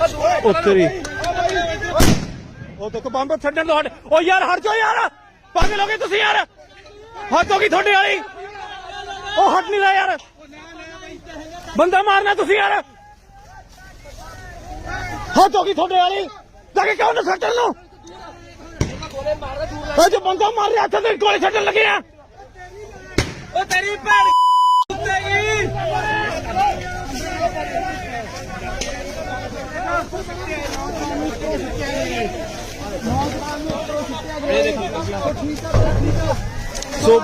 ਉੱਤਰੀ ਉਹ ਦੇਖੋ ਬੰਬ ਛੱਡਣ ਤੋਂ ਹਟ। ਓ ਯਾਰ, ਹਟ ਜਾਓ ਯਾਰ। ਪਾਗਲ ਹੋ ਗਏ ਤੁਸੀਂ ਯਾਰ। ਹੱਥ ਹੋ ਗਈ ਤੁਹਾਡੇ ਵਾਲੀ। ਉਹ ਹਟ ਨਹੀਂ ਰਿਹਾ ਯਾਰ। ਬੰਦਾ ਮਾਰਨਾ ਤੁਸੀਂ ਯਾਰ। ਹੱਥ ਹੋ ਗਈ ਤੁਹਾਡੇ ਵਾਲੀ। ਲੱਗੇ ਕਿਉਂ ਨਾ ਛੱਡਣ ਨੂੰ? ਉਹ ਜੇ ਬੰਦਾ ਮਾਰ ਰਿਹਾ ਹੱਥ ਤੇ ਗੋਲੀ ਛੱਡਣ ਲੱਗੇ ਆ। ਉਹ ਤੇਰੀ ਭੈਣ ਸੋ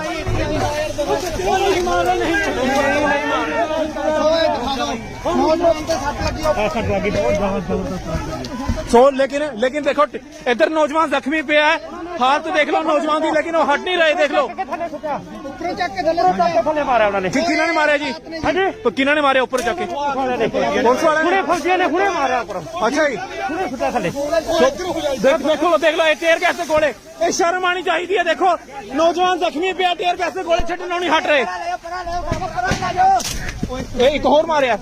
ਸੋ ਲੇਕਿਨ ਲੇਕਿਨ ਦੇਖੋ ਇੱਧਰ ਨੌਜਵਾਨ ਜ਼ਖਮੀ ਪਿਆ ਹੈ। ਹਾਲਤ ਦੇਖ ਲਓ ਨੌਜਵਾਨ ਦੀ ਲੇਕਿਨ ਉਹ ਹਟ ਨਹੀਂ ਰਹੇ ਦੇਖ ਲਓ। ਉੱਪਰੋਂ ਚੱਕ ਕੇ ਥੱਲੇ ਚੱਕ ਕੇ ਥੱਲੇ ਮਾਰਿਆ ਉਹਨਾਂ ਨੇ ਕਿ ਕਿਹਨਾਂ ਨੇ ਮਾਰਿਆ ਜੀ? ਹਾਂਜੀ। ਕਿਹਨਾਂ ਨੇ ਮਾਰਿਆ ਉੱਪਰ ਜਾ ਕੇ? ਪੁਲਿਸ ਵਾਲਿਆਂ ਨੇ ਫੌਜੀਆਂ ਨੇ। ਹੁਣੇ ਮਾਰਿਆ ਉੱਪਰ। ਅੱਛਾ ਜੀ। ਹੁਣੇ ਸੁੱਟਿਆ ਥੱਲੇ। ਦੇਖ ਦੇਖੋ ਦੇਖ ਲਓ ਇਹ ਟੇਅਰ ਗੈਸ ਦੇ ਗੋਲੇ। ਇਹ ਸ਼ਰਮ ਆਣੀ ਚਾਹੀਦੀ ਹੈ ਦੇਖੋ। ਨੌਜਵਾਨ ਜ਼ਖਮੀ ਪਿਆ ਟੇਅਰ ਗੈਸ ਦੇ ਗੋਲੇ ਛੱਡਣੋਂ ਨਹੀਂ ਹਟ ਰਹੇ। ਇਹ ਇੱਕ ਹੋਰ ਮਾਰਿਆ।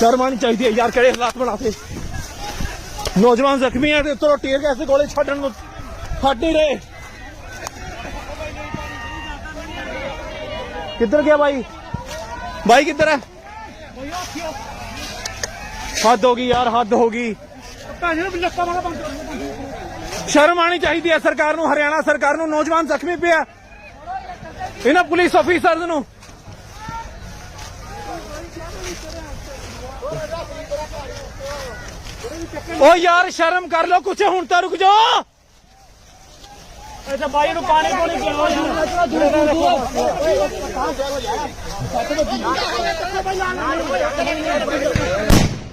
ਸ਼ਰਮ ਆਣੀ ਚਾਹੀਦੀ ਹੈ ਯਾਰ, ਕਿਹੜੇ ਹਾਲਾਤ ਬਣਾਤੇ। ਨੌਜਵਾਨ ਜ਼ਖਮੀ ਹੈ ਤੇ ਉੱਤੋਂ ਟੇਅਰ ਗੈਸ ਦੇ ਗੋਲੇ ਛੱਡਣ ਨੂੰ ਹਟ ਨਹੀਂ ਰਹੇ। ਕਿੱਧਰ ਗਿਆ ਭਾਈ ਭਾਈ ਕਿੱਧਰ ਹੈ? ਹੱਦ ਹੋ ਗਈ ਯਾਰ, ਹੱਦ ਹੋ ਗਈ। ਸ਼ਰਮ ਆਣੀ ਚਾਹੀਦੀ ਹੈ ਸਰਕਾਰ ਨੂੰ, ਹਰਿਆਣਾ ਸਰਕਾਰ ਨੂੰ, ਨੌਜਵਾਨ ਜ਼ਖਮੀ ਪਿਆ। ਇਹਨਾਂ ਪੁਲਿਸ ਅਫੀਸਰਸ ਨੂੰ। ਓ ਯਾਰ, ਸ਼ਰਮ ਕਰ ਲੋ ਕੁਛ ਹੁਣ ਤਾਂ ਰੁਕ ਜਾਓ। ਅੱਛਾ ਬਾਈ ਨੂੰ ਪਾਣੀ ਪਾਣੀ ਪਿਆਓ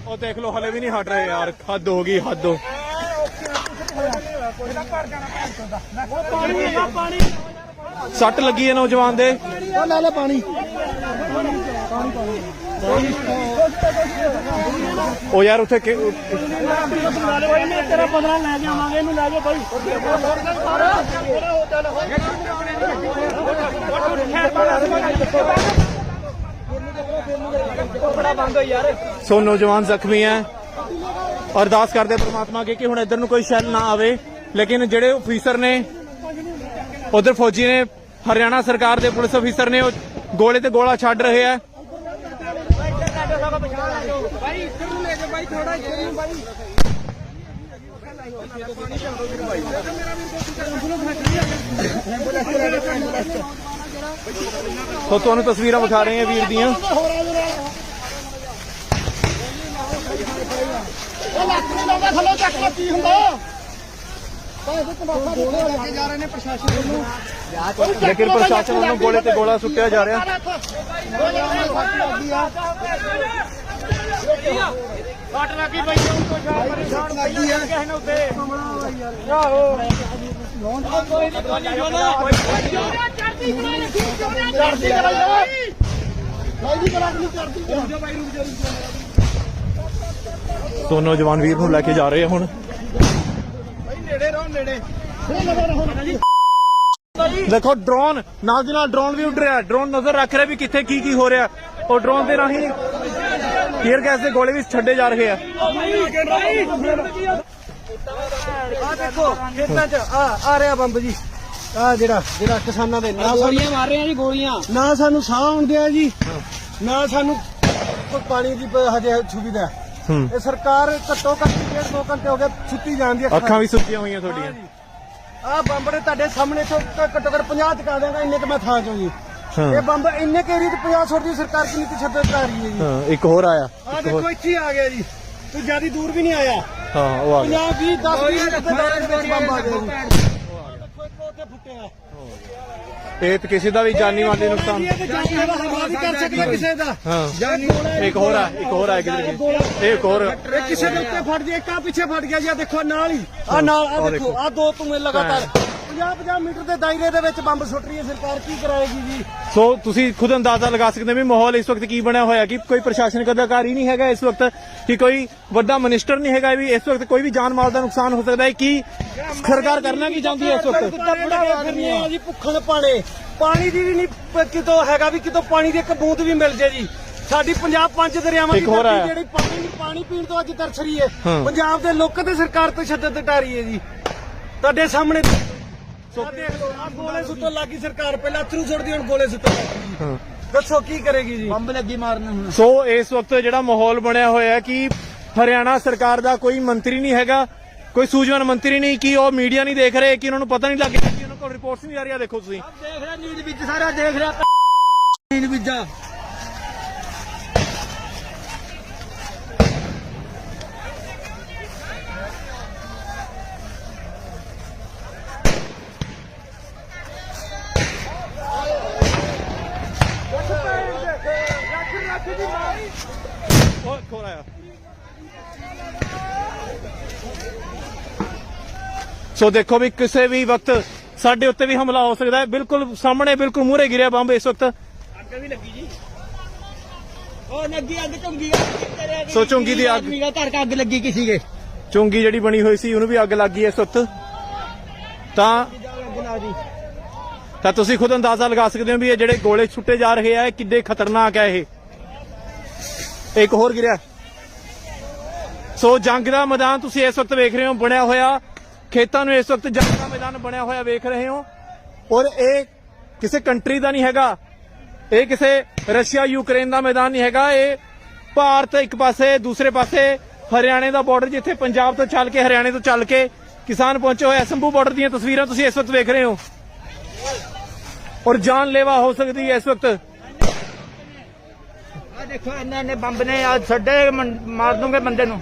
ਉਹ ਦੇਖ ਲੋ ਹਲੇ ਵੀ ਨਹੀਂ ਹਟ ਰਹੇ ਯਾਰ। ਹੱਦ ਹੋ ਗਈ, ਹੱਦ ਹੋ। ਸੱਟ ਲੱਗੀ ਹੈ ਨੌਜਵਾਨ ਦੇ। ਉਹ ਲੈ ਲੈ ਪਾਣੀ। ਉਹ ਯਾਰ ਉੱਥੇ ਕਿ- ਕੋਈ ਨਹੀਂ ਤੇਰਾ 15 ਲੈ ਜਾਵਾਂਗੇ ਇਹਨੂੰ ਲੈ ਜਾ ਬਾਈ। ਸੋ ਨੌਜਵਾਨ ਜ਼ਖਮੀ ਹੈ। ਅਰਦਾਸ ਕਰਦੇ ਪ੍ਰਮਾਤਮਾ ਅੱਗੇ ਕਿ ਹੁਣ ਇੱਧਰ ਨੂੰ ਕੋਈ ਸ਼ੈਲ ਨਾ ਆਵੇ। ਲੇਕਿਨ ਜਿਹੜੇ ਅਫੀਸਰ ਨੇ ਉਧਰ ਫੌਜੀ ਨੇ ਹਰਿਆਣਾ ਸਰਕਾਰ ਦੇ ਪੁਲਿਸ ਅਫੀਸਰ ਨੇ ਉਹ ਗੋਲੇ ਤੇ ਗੋਲਾ ਛੱਡ ਰਹੇ ਆ ਬਾਈ ਇੱਧਰ ਨੂੰ ਲੈ ਜਾ ਬਾਈ ਥੋੜਾ ਇੱਧਰ ਨੂੰ ਬਾਈ। ਸੋ ਤੁਹਾਨੂੰ ਤਸਵੀਰਾਂ ਵਿਖਾ ਰਹੇ ਹਾਂ ਵੀਰ ਦੀਆਂ। ਉਹ ਲੱਖ ਨਹੀਂ ਲਾਉਂਦਾ ਥੱਲੇ ਚੱਕ ਲੈ ਕੀ ਹੁੰਦਾ? ਪੈਸੇ ਤਮਾਕਾ ਗੋਲੇ ਲੈ ਕੇ ਜਾ ਰਹੇ ਨੇ ਪ੍ਰਸ਼ਾਸਨ ਨੂੰ ਲੇਕਿਨ ਪ੍ਰਸ਼ਾਸਨ ਵੱਲੋਂ ਗੋਲੇ ਤੇ ਗੋਲਾ ਸੁੱਟਿਆ ਜਾ ਰਿਹਾ। ਕੱਟ ਲੱਗੀ ਬਾਈ ਲੱਗੀ ਕਿਸੇ ਨੂੰ ਤੇ ਆਹੋ ਚੜਦੀ ਬਾਈ ਦੀ ਚੜਦੀ ਸੋ ਨੌਜਵਾਨ ਵੀਰ ਨੂੰ ਲੈ ਕੇ ਜਾ ਰਹੇ ਆ ਹੁਣ। ਨੇੜੇ ਰਹੋ ਨੇੜੇ। ਦੇਖੋ ਡਰੋਨ ਨਾਲ ਦੀ ਨਾਲ ਡਰੋਨ ਵੀ ਉੱਡ ਰਿਹਾ। ਡਰੋਨ ਨਜ਼ਰ ਰੱਖ ਰਿਹਾ ਵੀ ਕਿੱਥੇ ਕੀ ਕੀ ਹੋ ਰਿਹਾ। ਉਹ ਡਰੋਨ ਦੇ ਰਾਹੀਂ ਟੀਅਰ ਗੈਸ ਦੇ ਗੋਲੇ ਵੀ ਛੱਡੇ ਜਾ ਰਹੇ ਆ। ਆ ਦੇਖੋ ਖੇਤਾਂ 'ਚ ਆ ਆ ਰਿਹਾ ਬੰਬ ਜੀ। ਆ ਜਿਹੜਾ ਜਿਹੜਾ ਕਿਸਾਨਾਂ ਦੇ ਨਾ ਗੋਲੀਆਂ ਮਾਰ ਰਹੇ ਆ ਜੀ ਗੋਲੀਆਂ। ਨਾ ਸਾਨੂੰ ਸਾਹ ਆਉਂਦੇ ਆ ਜੀ ਨਾ ਸਾਨੂੰ ਕੋਈ ਪਾਣੀ ਦੀ ਹਜੇ ਸੁਵਿਧਾ। ਹੂੰ। ਇਹ ਸਰਕਾਰ ਘੱਟੋ ਘੱਟ ਡੇਢ ਦੋ ਘੰਟੇ ਹੋ ਗਏ ਛੁੱਟੀ ਜਾਂਦੀ ਹੈ। ਅੱਖਾਂ ਵੀ ਸੁੱਜੀਆਂ ਹੋਈਆਂ ਤੁਹਾਡੀਆਂ। ਆ ਬੰਬ ਨੇ ਤੁਹਾਡੇ ਸਾਹਮਣੇ ਤੋਂ ਘੱਟੋ ਘੱਟ 50 ਚਕਾ ਦੇਗਾ ਇੰਨੇ ਕਿ ਮੈਂ ਥਾਂ ਚੋਂ ਜੀ। ਇਹ ਬੰਬ ਇੰਨੇ ਕੇ ਏਰੀਏ 'ਚ 50 ਸੁੱਟਦੀ ਸਰਕਾਰ ਕਿੰਨੀ ਕੁ ਛੱਡ ਕਰ ਰਹੀ ਹੈ ਜੀ। ਹਾਂ ਇੱਕ ਹੋਰ ਆਇਆ ਆ ਦੇਖੋ ਇੱਥੇ ਆ ਗਿਆ ਜੀ। ਤੂੰ ਜ਼ਿਆਦਾ ਦੂਰ ਵੀ ਨਹੀਂ ਆਇਆ। ਹਾਂ ਉਹ ਆ ਗਿਆ। 50 20 10 20 ਮਿੰਟ ਦੇ ਦਾਇਰੇ ਦੇ ਵਿੱਚ ਬੰਬ ਆ ਗਿਆ ਜੀ। ਉੱਥੇ ਫੁੱਟਿਆ। ਇਹ ਤੇ ਕਿਸੇ ਦਾ ਵੀ ਜਾਨੀ ਮਾਲੀ ਨੁਕਸਾਨ। ਤੇ ਜਾਨੀ ਕਰ ਸਕਦਾ ਕਿਸੇ ਦਾ। ਹਾਂ। ਜਾਨੀ ਇੱਕ ਹੋਰ ਆ ਇੱਕ ਹੋਰ ਆ ਕਿਧਰ ਇਹ ਇੱਕ ਹੋਰ। ਇਹ ਕਿਸੇ ਦੇ ਉੱਤੇ ਫਟ ਗਿਆ ਇੱਕ ਆ ਪਿੱਛੇ ਫਟ ਗਿਆ ਜੀ ਆ ਦੇਖੋ ਨਾਲ ਹੀ। ਆ ਨਾਲ ਆ ਦੇਖੋ ਆ ਦੋ ਧੂਏ ਲਗਾਤਾਰ। 50-50 ਮੀਟਰ ਦੇ ਦਾਇਰੇ ਦੇ ਵਿੱਚ ਬੰਬ ਸੁੱਟ ਰਹੀ ਹੈ ਸਰਕਾਰ ਕੀ ਕਰਾਏਗੀ ਜੀ? ਸੋ ਤੁਸੀਂ ਖੁਦ ਅੰਦਾਜ਼ਾ ਲਗਾ ਸਕਦੇ ਹੋ ਵੀ ਮਾਹੌਲ ਇਸ ਵਕਤ ਕੀ ਬਣਿਆ ਹੋਇਆ ਕਿ ਕੋਈ ਪ੍ਰਸ਼ਾਸਨਿਕ ਅਧਿਕਾਰੀ ਨਹੀਂ ਹੈਗਾ ਇਸ ਵਕਤ ਕਿ ਕੋਈ ਵੱਡਾ ਮਿਨਿਸਟਰ ਨਹੀਂ ਹੈਗਾ ਵੀ ਇਸ ਵਕਤ ਕੋਈ ਵੀ ਜਾਨ ਮਾਲ ਦਾ ਨੁਕਸਾਨ ਹੋ ਸਕਦਾ ਹੈ ਕਿ ਸਰਕਾਰ ਕਰਨਾ ਕੀ ਚਾਹੁੰਦੀ ਹੈ ਇਸ ਵਕਤ? ਭੁੱਖਣ ਪਾਣੇ। ਪਾਣੀ ਦੀ ਵੀ ਨਹੀਂ ਕਿਤੋਂ ਹੈਗਾ ਵੀ ਕਿਤੋਂ ਪਾਣੀ ਦੀ ਇੱਕ ਬੂੰਦ ਵੀ ਮਿਲ ਜੇ ਜੀ। ਸਾਡੀ ਪੰਜਾਬ ਪੰਜ ਦਰਿਆਵਾਂ ਦੀ ਧਰਤੀ। ਜਿਹੜੀ ਪਾਣੀ ਪਾਣੀ ਪੀਣ ਤੋਂ ਅੱਜ ਤਰਸ ਰਹੀ ਹੈ। ਪੰਜਾਬ ਦੇ ਲੋਕਾਂ ਤੇ ਸਰਕਾਰ ਤੋਂ ਸ਼ੱਦਤ ਢਾਰੀ ਹੈ ਜੀ। ਤੁਹਾਡੇ ਸਾਹਮਣੇ ਸੋ ਦੇਖ ਲਓ ਆ ਗੋਲੇ ਸੁੱਟਣ ਲੱਗੀ ਸਰਕਾਰ ਪਹਿਲਾਂ ਅਥਰੂ ਸੁੱਟਦੀ ਹੁਣ ਗੋਲੇ ਸੁੱਟਣ ਲੱਗੀ ਜੀ ਦੱਸੋ ਕੀ ਕਰੇਗੀ ਜੀ? ਬੰਬ ਲੱਗੀ ਮਾਰਨ ਹੁਣ ਸੋ ਇਸ ਵਕਤ ਜਿਹੜਾ ਮਾਹੌਲ ਬਣਿਆ ਹੋਇਆ ਹੈ ਕਿ ਹਰਿਆਣਾ ਸਰਕਾਰ ਦਾ ਕੋਈ ਮੰਤਰੀ ਨਹੀਂ ਹੈਗਾ ਕੋਈ ਸੂਝਵਾਨ ਮੰਤਰੀ ਨਹੀਂ ਕਿ ਉਹ ਮੀਡੀਆ ਨਹੀਂ ਦੇਖ ਰਹੇ ਕਿ ਉਹਨਾਂ ਨੂੰ ਪਤਾ ਨਹੀਂ ਲੱਗ ਰਿਹਾ ਕਿ ਉਹਨਾਂ ਕੋਲ ਰਿਪੋਰਟਸ ਨਹੀਂ ਆ ਰਹੀਆਂ ਦੇਖੋ ਤੁਸੀਂ। ਦੇਖ ਰਿਹਾ ਨੀਂਦ ਵਿੱਚ ਸਾਰਾ ਦੇਖ ਰਿਹਾ ਨੀਂਦ ਵਿੱਚ ਆਇਆ ਸੋ ਦੇਖੋ ਵੀ ਕਿਸੇ ਵੀ ਵਕਤ ਸਾਡੇ ਉੱਤੇ ਵੀ ਹਮਲਾ ਹੋ ਸਕਦਾ ਹੈ। ਬਿਲਕੁਲ ਸਾਹਮਣੇ ਬਿਲਕੁਲ ਮੂਹਰੇ ਗਿਰਿਆ ਬੰਬ ਇਸ ਵਕਤ। ਅੱਗ ਵੀ ਲੱਗੀ ਜੀ। ਉਹ ਲੱਗੀ ਅੱਗ ਸੋ ਝੁੰਗੀ ਦੀ ਅੱਗ- ਘਰ ਕਾ ਅੱਗ ਲੱਗੀ ਕਿਸੇ ਦੇ। ਚੁੰਗੀ ਜਿਹੜੀ ਬਣੀ ਹੋਈ ਸੀ ਉਹਨੂੰ ਵੀ ਅੱਗ ਲੱਗ ਇਸ ਵਕਤ। ਤਾਂ ਤਾਂ ਤੁਸੀਂ ਖੁਦ ਅੰਦਾਜ਼ਾ ਲਗਾ ਸਕਦੇ ਹੋ ਵੀ ਇਹ ਜਿਹੜੇ ਗੋਲੇ ਛੁੱਟੇ ਜਾ ਰਹੇ ਆ ਇਹ ਕਿੱਡੇ ਖਤਰਨਾਕ ਹੈ ਇਹ। ਇੱਕ ਹੋਰ ਗਿਰਿਆ। ਸੋ ਜੰਗ ਦਾ ਮੈਦਾਨ ਤੁਸੀਂ ਇਸ ਵਕਤ ਵੇਖ ਰਹੇ ਹੋ, ਬਣਿਆ ਹੋਇਆ। ਖੇਤਾਂ ਨੂੰ ਇਸ ਵਕਤ ਜੰਗ ਦਾ ਮੈਦਾਨ ਬਣਿਆ ਹੋਇਆ ਵੇਖ ਰਹੇ ਹੋ। ਔਰ ਇਹ ਕਿਸੇ ਕੰਟਰੀ ਦਾ ਨਹੀਂ ਹੈਗਾ। ਇਹ ਕਿਸੇ ਰਸ਼ੀਆ ਯੂਕਰੇਨ ਦਾ ਮੈਦਾਨ ਨਹੀਂ ਹੈਗਾ। ਇਹ ਭਾਰਤ ਇੱਕ ਪਾਸੇ, ਦੂਸਰੇ ਪਾਸੇ ਹਰਿਆਣੇ ਦਾ ਬਾਰਡਰ ਜਿੱਥੇ ਪੰਜਾਬ ਤੋਂ ਚੱਲ ਕੇ, ਹਰਿਆਣੇ ਤੋਂ ਚੱਲ ਕੇ ਕਿਸਾਨ ਪਹੁੰਚੇ ਹੋਏ ਸੰਭੂ ਬਾਰਡਰ ਦੀਆਂ ਤਸਵੀਰਾਂ ਤੁਸੀਂ ਇਸ ਵਕਤ ਵੇਖ ਰਹੇ ਹੋ। ਔਰ ਜਾਨ ਲੇਵਾ ਹੋ ਸਕਦੀ ਹੈ ਇਸ ਵਕਤ। ਦੇਖੋ ਇੰਨੇ ਇੰਨੇ ਬੰਬ ਨੇ ਆ ਛੱਡੇ ਮਾਰ ਦੂੰਗੇ ਬੰਦੇ ਨੂੰ।